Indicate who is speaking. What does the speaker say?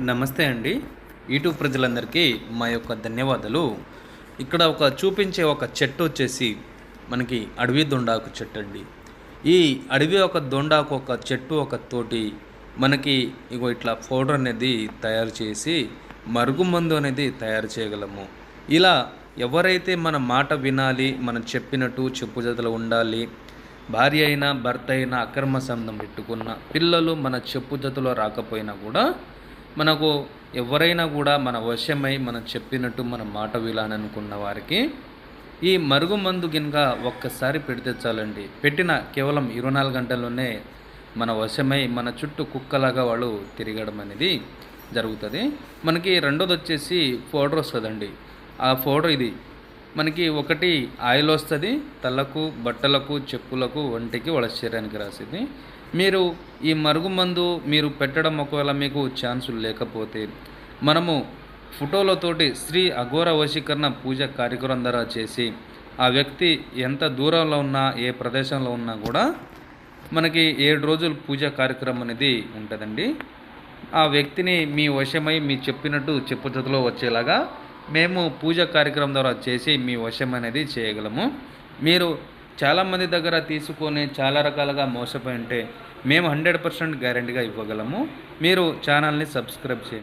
Speaker 1: నమస్తే అండి. యూట్యూబ్ ప్రజలందరికీ మా యొక్క ధన్యవాదాలు. ఇక్కడ ఒక చూపించే ఒక చెట్టు వచ్చేసి మనకి అడవి దొండాకు చెట్టు అండి. ఈ అడవి ఒక దొండాకు ఒక చెట్టు ఒక తోటి మనకి ఇగో ఇట్లా పౌడర్ అనేది తయారు చేసి మరుగుమందు అనేది తయారు చేయగలము. ఇలా ఎవరైతే మన మాట వినాలి మనం చెప్పినట్టు చెప్పు జతలు ఉండాలి భార్య అయినా భర్త అయినా అక్రమ సంబంధం పెట్టుకున్న పిల్లలు మన చెప్పు జతలో రాకపోయినా కూడా మనకు ఎవరైనా కూడా మన వశమై మనం చెప్పినట్టు మన మాట విలాననుకున్న వారికి ఈ మరుగు మందు గినక ఒక్కసారి పెడితే చాలండి. పెట్టిన కేవలం ఇరవై నాలుగు గంటల్లోనే మన వశమై మన చుట్టూ కుక్కలాగా వాళ్ళు తిరగడం అనేది జరుగుతుంది. మనకి రెండోది వచ్చేసి పౌడర్ వస్తుందండి. ఆ పౌడర్ ఇది మనకి ఒకటి ఆయిల్ వస్తుంది తలకు బట్టలకు చెప్పులకు ఒంటికి వాళ్ళ శరీరానికి రాసేది మీరు ఈ మరుగుమందు మీరు పెట్టడం ఒకవేళ మీకు ఛాన్సులు లేకపోతే మనము ఫోటోలతోటి శ్రీ అఘోర వశీకరణ పూజ కార్యక్రమం ద్వారా చేసి ఆ వ్యక్తి ఎంత దూరంలో ఉన్నా ఏ ప్రదేశంలో ఉన్నా కూడా మనకి ఏడు రోజులు పూజ కార్యక్రమం అనేది ఉంటుందండి. ఆ వ్యక్తిని మీ వశమై మీ చెప్పినట్టు చెప్పుచతలో వచ్చేలాగా మేము పూజ కార్యక్రమం ద్వారా చేసి మీ వశం అనేది చేయగలము. మీరు చాలామంది దగ్గర తీసుకొని చాలా రకాలుగా మోసపోయి ఉంటే మేము హండ్రెడ్ పర్సెంట్ గ్యారంటీగా ఇవ్వగలము. మీరు ఛానల్ని సబ్స్క్రైబ్ చేయండి.